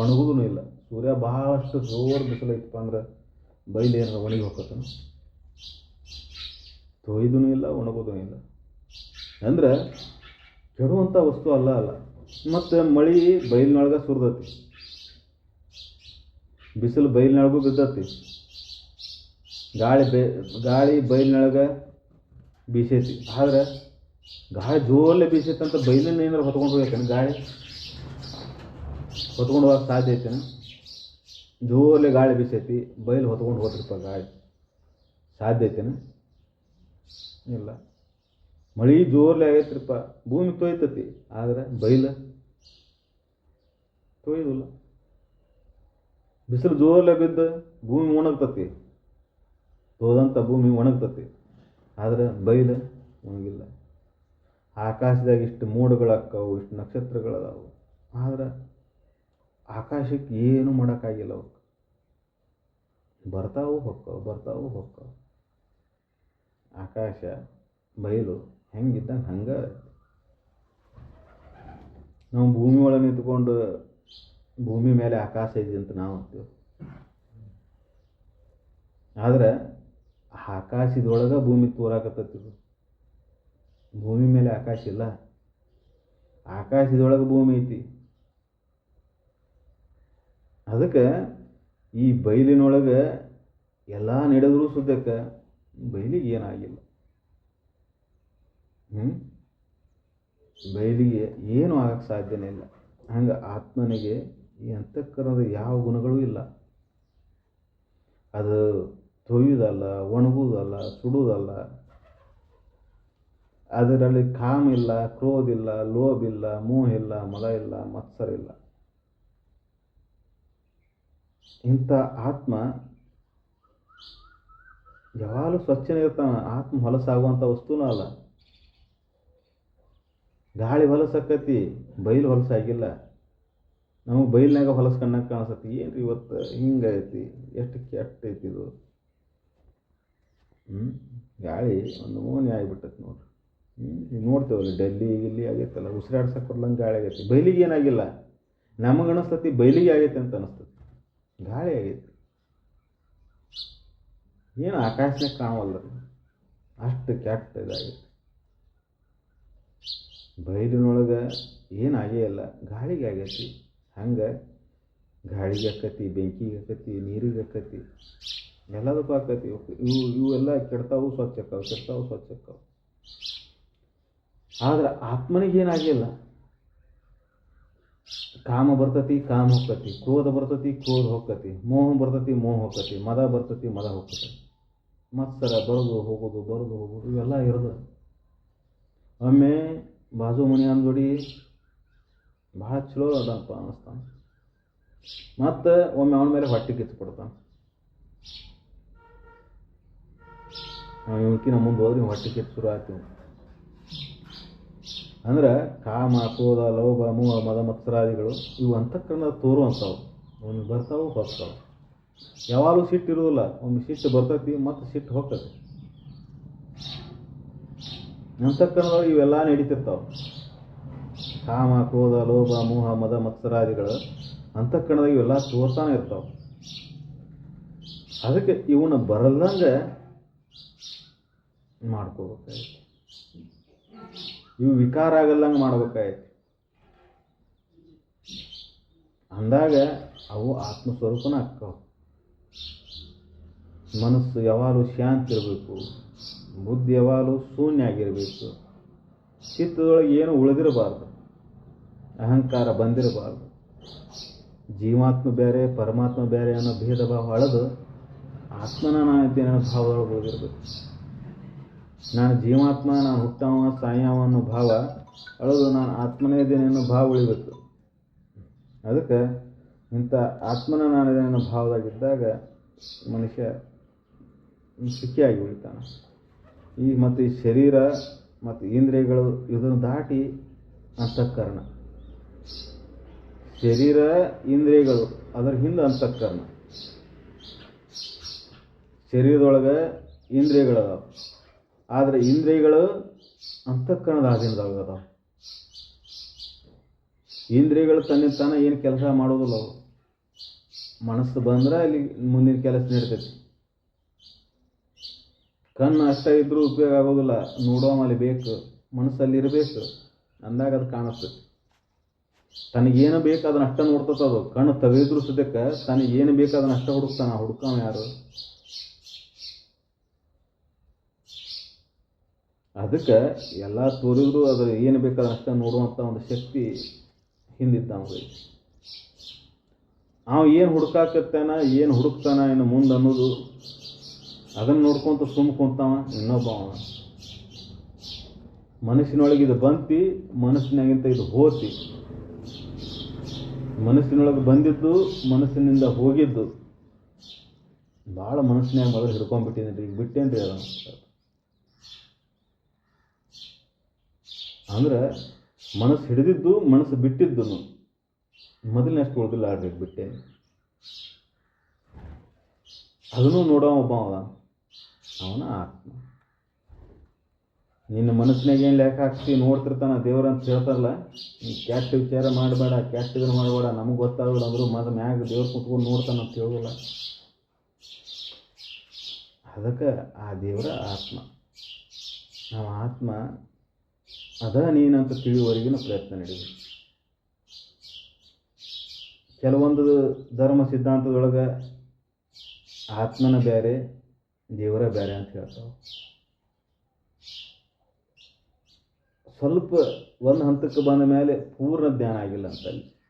ಒಣಗುದೂ ಇಲ್ಲ. ಸೂರ್ಯ ಭಾಳಷ್ಟು ಜೋರು ಬಿಸಿಲು ಐತಪ್ಪ ಅಂದ್ರೆ ಬೈಲು ಏನಾರ ಒಣಗಿ ಹೋಗ್ತತನ ತೊಯ್ದೂ ಇಲ್ಲ ಒಣಗೋದೂ ಇಲ್ಲ. ಅಂದ್ರೆ ಕೆಡುವಂಥ ವಸ್ತು ಅಲ್ಲ ಅಲ್ಲ. ಮತ್ತು ಮಳೆ ಬೈಲಿನೊಳಗೆ ಸುರಿದತಿ ಬಿಸಿಲು ಬೈಲಿನೊಳಗೂ ಬಿದ್ದತಿ. ಗಾಳಿ ಬೆ, ಗಾಳಿ ಬೈಲಿನೊಳಗೆ ಬೀಸೈತಿ. ಆದ್ರೆ ಗಾಳಿ ಜೋರ್ಲೆ ಬೀಸೈತಿ ಅಂತ ಬೈಲಿನ ಏನಾರು ಹೊತ್ಕೊಂಡು ಹೋಗ್ಬೇಕೇನು? ಗಾಳಿ ಹೊತ್ಕೊಂಡು ಹೋಗಕ್ಕೆ ಸಾಧ್ಯ ಐತೇನು? ಜೋರ್ಲೆ ಗಾಳಿ ಬೀಸೈತಿ, ಬೈಲು ಹೊತ್ಕೊಂಡು ಹೋದ್ರಪ್ಪ ಗಾಳಿ. ಸಾಧ್ಯ ಐತೇನು? ಇಲ್ಲ. ಮಳೆ ಜೋರ್ಲೆ ಆಗೈತ್ರಿಪ್ಪ. ಭೂಮಿ ತೊಯ್ತತಿ, ಆದ್ರೆ ಬೈಲ ತೊಯ್ದಿಲ್ಲ. ಬಿಸಿಲು ಜೋರ್ಲೆ ಬಿದ್ದು ಭೂಮಿ ಒಣಗ್ತತಿ. ಹೋದಂಥ ಭೂಮಿ ಒಣಗ್ತತಿ. ಆದರೆ ಬೈಲು ಒಣಗಿಲ್ಲ. ಆಕಾಶದಾಗ ಇಷ್ಟು ಮೋಡಗಳಾಕ್ಕವು ಇಷ್ಟು ನಕ್ಷತ್ರಗಳದಾವು ಆದ್ರೆ ಆಕಾಶಕ್ಕೆ ಏನು ಮಾಡೋಕ್ಕಾಗಿಲ್ಲ ಅವಕ್ಕೆ. ಬರ್ತಾವು ಹೊಕ್ಕವು ಬರ್ತಾವು ಹೊಕ್ಕವು. ಆಕಾಶ ಬಯಲು ಹೆಂಗಿದ್ದಂಗೆ ಹಂಗೆ. ನಾವು ಭೂಮಿ ಒಳಗೆ ನಿಂತ್ಕೊಂಡು ಭೂಮಿ ಮೇಲೆ ಆಕಾಶ ಇದೆ ಅಂತ ನಾವು ಅಂತೀವಿ. ಆದ್ರೆ ಆಕಾಶದೊಳಗೆ ಭೂಮಿ ತೋರಾಕತ್ತೈತಿ ಭೂಮಿ ಮೇಲೆ ಆಕಾಶ ಇಲ್ಲ. ಆಕಾಶದೊಳಗೆ ಭೂಮಿ ಐತಿ. ಅದಕ್ಕೆ ಈ ಬಯಲಿನೊಳಗೆ ಎಲ್ಲ ನಡೆದರೂ ಸುದ್ದಕ್ಕೆ ಬಯಲಿಗೆ ಏನಾಗಿಲ್ಲ. ಹ್ಞೂ ಬಯಲಿಗೆ ಏನೂ ಆಗಕ್ಕೆ ಸಾಧ್ಯನೇ ಇಲ್ಲ. ಹಂಗೆ ಆತ್ಮನಿಗೆ ಈ ಯಾವ ಗುಣಗಳೂ ಇಲ್ಲ. ಅದು ತೊಯ್ಯುವುದಲ್ಲ ಒಣಗುವುದಲ್ಲ ಸುಡುವುದಲ್ಲ ಅದರಲ್ಲಿ ಕಾಮ ಇಲ್ಲ, ಕ್ರೋಧ ಇಲ್ಲ, ಲೋಭ ಇಲ್ಲ, ಮೋಹ ಇಲ್ಲ ಮದ ಇಲ್ಲ, ಮತ್ಸರ ಇಲ್ಲ. ಇಂಥ ಆತ್ಮ ಯಾವಾಗಲೂ ಸ್ವಚ್ಛನೇ ಇರ್ತಾನ. ಆತ್ಮ ಹೊಲಸಾಗುವಂಥ ವಸ್ತುನೂ ಅಲ್ಲ. ಗಾಳಿ ಹೊಲಸಕ್ಕತಿ, ಬೈಲು ಹೊಲಸಾಗಿಲ್ಲ. ನಮಗೆ ಬೈಲ್ನಾಗ ಹೊಲಸ್ಕಣ್ಣಂಗೆ ಕಾಣಿಸತಿ ಏನು ಇವತ್ತು ಹಿಂಗೈತಿ? ಎಷ್ಟು ಕೆಟ್ಟ ಐತಿ ಇದು? ಹ್ಞೂ ಗಾಳಿ ಒಂದು ಮೋನಿ ಆಗಿಬಿಟ್ಟೈತಿ ನೋಡ್ರಿ. ಹ್ಞೂ ಈಗ ನೋಡ್ತೇವಲ್ಲ, ಡೆಲ್ಲಿ ಗಿಲ್ಲಿ ಆಗೈತಲ್ಲ ಉಸಿರಾಡ್ಸಕ್ಕೆ ಕೊಡ್ಲಂಗೆ ಗಾಳಿ ಆಗೈತಿ. ಬೈಲಿಗೆ ಏನಾಗಿಲ್ಲ. ನಮಗೆ ಅನಿಸ್ತತಿ, ಬೈಲಿಗೆ ಆಗೈತೆ ಅಂತ ಅನಿಸ್ತತಿ. ಗಾಳಿ ಆಗೈತಿ. ಏನು ಆಕಾಶನೇ ಕಾಣವಲ್ಲ ಅಷ್ಟು ಕೆಟ್ಟ ಇದಾಗೈತಿ. ಬಯಲಿನೊಳಗೆ ಏನಾಗೇ ಇಲ್ಲ. ಗಾಳಿಗೆ ಆಗೈತಿ. ಹಂಗೆ ಗಾಳಿಗೆ ಆಕತಿ, ಬೆಂಕಿಗೆ ಆಕತಿ, ನೀರಿಗೆ ಆಕತಿ. ಎಲ್ಲದಕ್ಕೂ ಆಕತಿ ಇವು ಇವೆಲ್ಲ ಕೆಡ್ತಾವು ಸ್ವಚ್ಛ ಆಕಾವು ಕೆಡ್ತಾವು ಸ್ವಚ್ಛ ಆಕಾವು ಆದ್ರೆ ಆತ್ಮನಿಗೆ ಏನಾಗಿಲ್ಲ? ಕಾಮ ಬರ್ತತಿ, ಕಾಮ ಹೋಗ್ತತಿ. ಕ್ರೋಧ ಬರ್ತತಿ, ಕ್ರೋಧ ಹೋಗ್ತತಿ. ಮೋಹ ಬರ್ತತಿ, ಮೋಹ ಹೋಗ್ತತಿ. ಮದ ಬರ್ತತಿ, ಮದ ಹೋಗ್ತತಿ. ಮತ್ಸರ, ಬರೋದು, ಹೋಗೋದು ಬರೋದು, ಹೋಗೋದು, ಇವೆಲ್ಲ ಇರೋದು. ಒಮ್ಮೆ ಬಾಜು ಮನೆಯವ್ನ ಜೋಡಿ ಭಾಳ ಚಲೋ ಅದಪ್ಪ ಅನ್ನಿಸ್ತಾನೆ. ಮತ್ತು ಒಮ್ಮೆ ಅವನ ಮೇಲೆ ಹೊಟ್ಟೆ ಕಿತ್ತು ಕೊಡ್ತಾನೆ ಇವಕ್ಕಿನ ಮುಂದೆ ಹೋದ್ರೆ ಹೊಟ್ಟೆ ಕಿತ್ತು ಶುರು ಆಯ್ತು. ಅಂದ್ರೆ ಕಾಮ, ಕ್ರೋಧ, ಲೋಭ, ಮೋಹ, ಮದ, ಮತ್ಸರಾದಿಗಳು ಇವು ಅಂತಃಕರಣ ತೋರುವಂಥವು ಒಮ್ಮೆ ಬರ್ತಾವು, ಹೋಗ್ತಾವೆ. ಯಾವಾಗಲೂ ಸಿಟ್ಟು ಇರೋದಿಲ್ಲ ಒಮ್ಮೆ ಸಿಟ್ಟು ಬರ್ತೈತಿ ಮತ್ತು ಸಿಟ್ಟು ಹೋಗ್ತೈತಿ ಅಂತಃಕರಣದೊಳಗೆ ಇವೆಲ್ಲ ನಡೀತಿರ್ತಾವೆ. ಕಾಮ, ಕ್ರೋಧ, ಲೋಭ, ಮೋಹ, ಮದ, ಮತ್ಸರಾದಿಗಳು ಅಂತಃಕರಣದಾಗ ಇವೆಲ್ಲ ತೋರ್ತಾನೆ ಇರ್ತಾವೆ. ಅದಕ್ಕೆ ಇವನ್ನ ಬರಲ್ಲಂಗೆ ಮಾಡ್ಕೋಬೇಕಾಯ್ತು. ಇವು ವಿಕಾರ ಆಗಲ್ಲಂಗೆ ಮಾಡ್ಬೇಕಾಯ್ತು. ಅಂದಾಗ ಅವು ಆತ್ಮಸ್ವರೂಪನ ಅಕ್ಕವು. ಮನಸ್ಸು ಯಾವಾಗಲೂ ಶಾಂತಿ ಇರಬೇಕು ಬುದ್ಧಿ ಯಾವಾಗಲೂ ಶೂನ್ಯ ಆಗಿರಬೇಕು. ಚಿತ್ತದೊಳಗೆ ಏನು ಉಳಿದಿರಬಾರ್ದು, ಅಹಂಕಾರ ಬಂದಿರಬಾರ್ದು. ಜೀವಾತ್ಮ ಬೇರೆ, ಪರಮಾತ್ಮ ಬೇರೆ ಅನ್ನೋ ಭೇದ ಭಾವ ಅಳೆದು ಆತ್ಮನ ಇದ್ದೇನೆ ಅನ್ನೋ ಭಾವದೊಳಗೆ ಉಳಿದಿರ್ಬೇಕು. ನಾನು ಜೀವಾತ್ಮ, ನಾನು ಹುಟ್ಟವ ಸಾಯವ ಅನ್ನೋ ಭಾವ ಅಳೋದು ನಾನು ಆತ್ಮನೇ ಇದ್ದೇನೆ ಅನ್ನೋ ಭಾವ ಉಳಿಬೇಕು. ಅದಕ್ಕೆ ಇಂಥ ಆತ್ಮನ ನಾನಿದ್ದೇನೆ ಅನ್ನೋ ಭಾವದಾಗಿದ್ದಾಗ ಮನುಷ್ಯ ಸುಖಿಯಾಗಿ ಉಳಿತಾನೆ. ಈ ಮತ್ತು ಈ ಶರೀರ ಮತ್ತು ಇಂದ್ರಿಯಗಳು ಇದನ್ನು ದಾಟಿ ಅಂತಃಕರಣ. ಶರೀರ, ಇಂದ್ರಿಯಗಳು ಅದರ ಹಿಂದೆ ಅಂತಃಕರಣ. ಶರೀರದೊಳಗೆ ಇಂದ್ರಿಯಗಳದಾವ. ಆದರೆ ಇಂದ್ರಿಯಗಳು ಅಂತಃಕರಣದ ಅಧೀನದೊಳಗೆ ಅದಾವ ಇಂದ್ರಿಯಗಳು ತನ್ನ ತಾನ ಏನು ಕೆಲಸ ಮಾಡೋದಿಲ್ಲ ಅವು. ಮನಸ್ಸು ಬಂದ್ರೆ ಅಲ್ಲಿ ಮುಂದಿನ ಕೆಲಸ ನಡೀತೈತಿ. ಕಣ್ಣು ಅಷ್ಟೇ ಇದ್ರೂ ಉಪಯೋಗ ಆಗೋದಿಲ್ಲ. ನೋಡೋ ಮೇಲೆ ಬೇಕು, ಮನಸ್ಸಲ್ಲಿ ಇರಬೇಕು, ಅಂದಾಗ ಅದು ಕಾಣಿಸ್ತೈತಿ. ತನಗೇನು ಬೇಕು ಅದನ್ನ ಅಷ್ಟ ನೋಡ್ತದ ಅದು. ಕಣ್ಣು ತೆಗೆದ್ರು ಸದ್ಯಕ್ಕೆ ತನಗೇನು ಬೇಕು ಅದನ್ನ ಅಷ್ಟ ಹುಡುಕ್ತಾನ ಹುಡುಕೋನು ಯಾರು? ಅದಕ್ಕೆ ಎಲ್ಲ ತೋರಿದ್ರು ಅದು ಏನು ಬೇಕು ಅಷ್ಟೇ ನೋಡುವಂಥ ಒಂದು ಶಕ್ತಿ ಹಿಂದಿದ್ದ ಅವ್ರಿಗೆ. ಅವ ಏನು ಹುಡುಕಾಕತ್ತಾನ, ಏನು ಹುಡುಕ್ತಾನ ಇನ್ನು ಮುಂದೆ ಅನ್ನೋದು ಅದನ್ನು ನೋಡ್ಕೊಂತ ಸುಮ್ಮ ಕುಂತಾವ, ಇನ್ನೊಬ್ಬ ಅವ. ಮನಸ್ಸಿನೊಳಗೆ ಇದು ಬಂತಿ, ಮನಸ್ಸಿನಾಗಿಂತ ಇದು ಹೋತಿ. ಮನಸ್ಸಿನೊಳಗೆ ಬಂದಿದ್ದು, ಮನಸ್ಸಿನಿಂದ ಹೋಗಿದ್ದು. ಭಾಳ ಮನಸ್ಸಿನಾಗ ಮೊದಲು ಹಿಡ್ಕೊಂಡ್ಬಿಟ್ಟಿದ್ದೀನಿ ಈಗ ಬಿಟ್ಟೇನ್ರಿ ಅದ. ಅಂದ್ರೆ ಮನಸ್ಸು ಹಿಡಿದಿದ್ದು, ಮನಸ್ಸು ಬಿಟ್ಟಿದ್ದು ಮೊದಲಿನಷ್ಟು ಉಳಿದಿಲ್ಲ ಆಡ್ಬೇಕು ಬಿಟ್ಟೆ. ಅದನ್ನು ನೋಡೋ ಒಬ್ಬ ಅವ. ಅವನ ಆತ್ಮ. ನಿನ್ನ ಮನಸ್ಸಿನಾಗ ಏನು ಲೆಕ್ಕ ಹಾಕ್ತಿ, ನೋಡ್ತಿರ್ತಾನ, ದೇವ್ರ ಅಂತ ಹೇಳ್ತಾರಲ್ಲ ನೀ ಕೆಟ್ಟ ವಿಚಾರ ಮಾಡಬೇಡ ಕ್ಯಾಸ್ಟ್ ಇದನ್ನು ಮಾಡಬೇಡ, ನಮಗೆ ಗೊತ್ತಾಗಲ್ಲ, ಅಂದ್ರು ಮದ ಮ್ಯಾಗ ದೇವ್ರು ಕುತ್ಕೊಂಡು ನೋಡ್ತಾನ ಅಂತ ಹೇಳಲ್ಲ. ಅದಕ್ಕೆ ಆ ದೇವರ ಆತ್ಮ. ನಾವು ಆತ್ಮ ಅದ ನೀನಂತ ತಿಳಿಯುವವರೆಗಿನ ಪ್ರಯತ್ನ ನಡೀಬೇಕು ಕೆಲವೊಂದು ಧರ್ಮ ಸಿದ್ಧಾಂತದೊಳಗೆ ಆತ್ಮನ ಬೇರೆ ದೇವರ ಬೇರೆ ಅಂತ ಹೇಳ್ತಾವೆ. ಸ್ವಲ್ಪ ಒಂದು ಹಂತಕ್ಕೆ ಬಂದ ಮೇಲೆ ಪೂರ್ಣ ಜ್ಞಾನ ಆಗಿಲ್ಲ ಅಂತ ಅಲ್ಲಿ.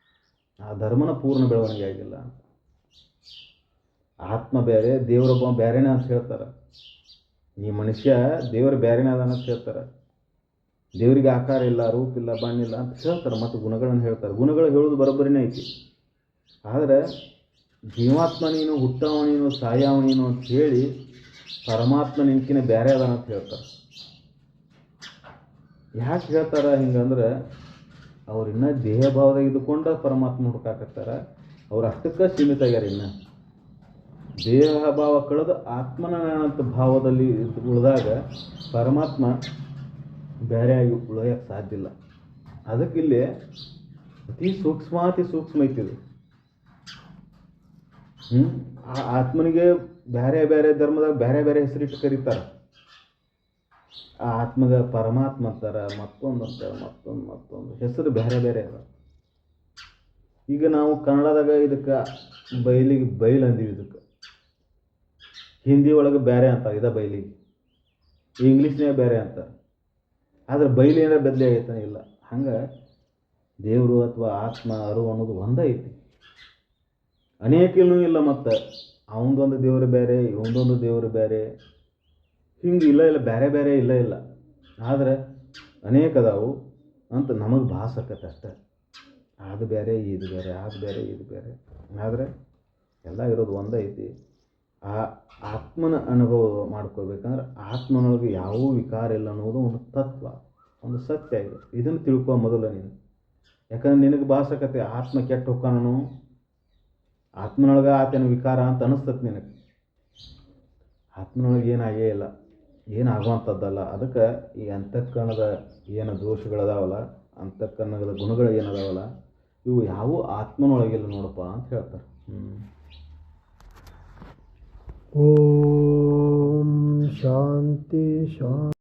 ಆ ಧರ್ಮನ ಪೂರ್ಣ ಬೆಳವಣಿಗೆ ಆಗಿಲ್ಲ ಅಂತ. ಆತ್ಮ ಬೇರೆ ದೇವರೊಬ್ಬ ಬೇರೆನೇ ಅಂತ ಹೇಳ್ತಾರೆ. ಈ ಮನುಷ್ಯ ದೇವರ ಬೇರೆನೇ ಅದಾನ ಅಂತ ಹೇಳ್ತಾರೆ. ದೇವರಿಗೆ ಆಕಾರ ಇಲ್ಲ, ರೂಪ ಇಲ್ಲ, ಬಣ್ಣ ಇಲ್ಲ ಅಂತ ಹೇಳ್ತಾರೆ, ಮತ್ತು ಗುಣಗಳನ್ನು ಹೇಳ್ತಾರೆ. ಗುಣಗಳು ಹೇಳೋದು ಬರೋಬ್ಬರಿನೇ ಐತಿ. ಆದರೆ ಜೀವಾತ್ಮ ನೀನು, ಹುಟ್ಟವ ಅಂತ ಹೇಳಿ ಪರಮಾತ್ಮ ನಿಂತಿನ ಬೇರೆ ಅದಾನ ಅಂತ ಹೇಳ್ತಾರೆ. ಯಾಕೆ ಹೇಳ್ತಾರೆ ಹಿಂಗಂದ್ರೆ ಅವ್ರು ಇನ್ನೂ ದೇಹ ಭಾವದಾಗ ಇದ್ದುಕೊಂಡ ಪರಮಾತ್ಮ ಹುಡುಕಾಕತ್ತಾರ ಅವ್ರು ಅಷ್ಟಕ್ಕೆ ಸೀಮಿತ ಆಗ್ಯಾರ ಇನ್ನ. ದೇಹ ಭಾವ ಕಳೆದು ಆತ್ಮನ ಅಂತ ಭಾವದಲ್ಲಿ ಉಳಿದಾಗ ಪರಮಾತ್ಮ ಬೇರೆಯಾಗಿ ಉಳಿಯೋಕ್ಕೆ ಸಾಧ್ಯ ಇಲ್ಲ. ಅದಕ್ಕೆ ಇಲ್ಲಿ ಅತಿ ಸೂಕ್ಷ್ಮಾತಿ ಸೂಕ್ಷ್ಮ ಐತಿದು ಹ್ಞೂ ಆ ಆತ್ಮನಿಗೆ ಬೇರೆ ಬೇರೆ ಧರ್ಮದಾಗ ಬೇರೆ ಬೇರೆ ಹೆಸರಿಟ್ಟು ಕರೀತಾರೆ. ಆ ಆತ್ಮಗ ಪರಮಾತ್ಮ ಅಂತಾರೆ, ಮತ್ತೊಂದು ಅಂತಾರೆ, ಮತ್ತೊಂದು ಮತ್ತೊಂದು ಹೆಸರು ಬೇರೆ ಬೇರೆ ಅದ. ಈಗ ನಾವು ಕನ್ನಡದಾಗ ಇದಕ್ಕೆ ಬೈಲಿಗೆ ಬೈಲ್ ಅಂದೀವಿ ಇದಕ್ಕೆ. ಹಿಂದಿ ಒಳಗೆ ಬೇರೆ ಅಂತಾರೆ, ಇದ ಬೈಲಿಗೆ. ಇಂಗ್ಲೀಷ್ನೇ ಬೇರೆ ಅಂತಾರೆ. ಆದ್ರೆ ಏನಾರ ಬದಲಿ ಆಗೈತಾನೆ ಇಲ್ಲ. ಹಂಗೆ ದೇವರು ಅಥವಾ ಆತ್ಮ ಅರು ಅನ್ನೋದು ಒಂದೇ ಐತಿ. ಅನೇಕನೂ ಇಲ್ಲ ಮತ್ತು. ಅವನದೊಂದು ದೇವರು ಬೇರೆ ಇವನದೊಂದು ದೇವರು ಬೇರೆ ಹಿಂಗೆ ಇಲ್ಲ ಇಲ್ಲ ಬೇರೆ ಬೇರೆ ಇಲ್ಲ ಇಲ್ಲ. ಆದರೆ ಅನೇಕ ಅದಾವು ಅಂತ ನಮಗೆ ಭಾಸಕತ್ತೆ ಅಷ್ಟೆ. ಅದು ಬೇರೆ ಇದು ಬೇರೆ ಅದು ಬೇರೆ ಇದು ಬೇರೆ ಆದರೆ ಎಲ್ಲ ಇರೋದು ಒಂದೇ ಐತಿ. ಆ ಆತ್ಮನ ಅನುಭವ ಮಾಡ್ಕೋಬೇಕಂದ್ರೆ ಆತ್ಮನೊಳಗೆ ಯಾವ ವಿಕಾರ ಇಲ್ಲ ಅನ್ನೋದು ಒಂದು ತತ್ವ, ಒಂದು ಸತ್ಯ ಇದೆ. ಇದನ್ನು ತಿಳ್ಕೊ ಮೊದಲು ನೀನು. ಯಾಕಂದ್ರೆ ನಿನಗೆ ಬಾಸಕತೆ ಆತ್ಮ ಕೆಟ್ಟ ಹೋಗ್ಕಾನು ಆತ್ಮನೊಳಗೆ ಆತನ ವಿಕಾರ ಅಂತ ಅನಿಸ್ತದೆ ನಿನಗೆ. ಆತ್ಮನೊಳಗೆ ಏನಾಗೇ ಇಲ್ಲ, ಏನಾಗುವಂಥದ್ದಲ್ಲ. ಅದಕ್ಕೆ ಈ ಅಂತಃಕರಣದ ಏನು ದೋಷಗಳದಾವಲ್ಲ ಅಂತಃಕರಣದ ಗುಣಗಳು ಏನದಾವಲ್ಲ, ಇವು ಯಾವ ಆತ್ಮನೊಳಗಿಲ್ಲ ನೋಡಪ್ಪ ಅಂತ ಹೇಳ್ತಾರೆ. ॐ शान्ति शान्ति।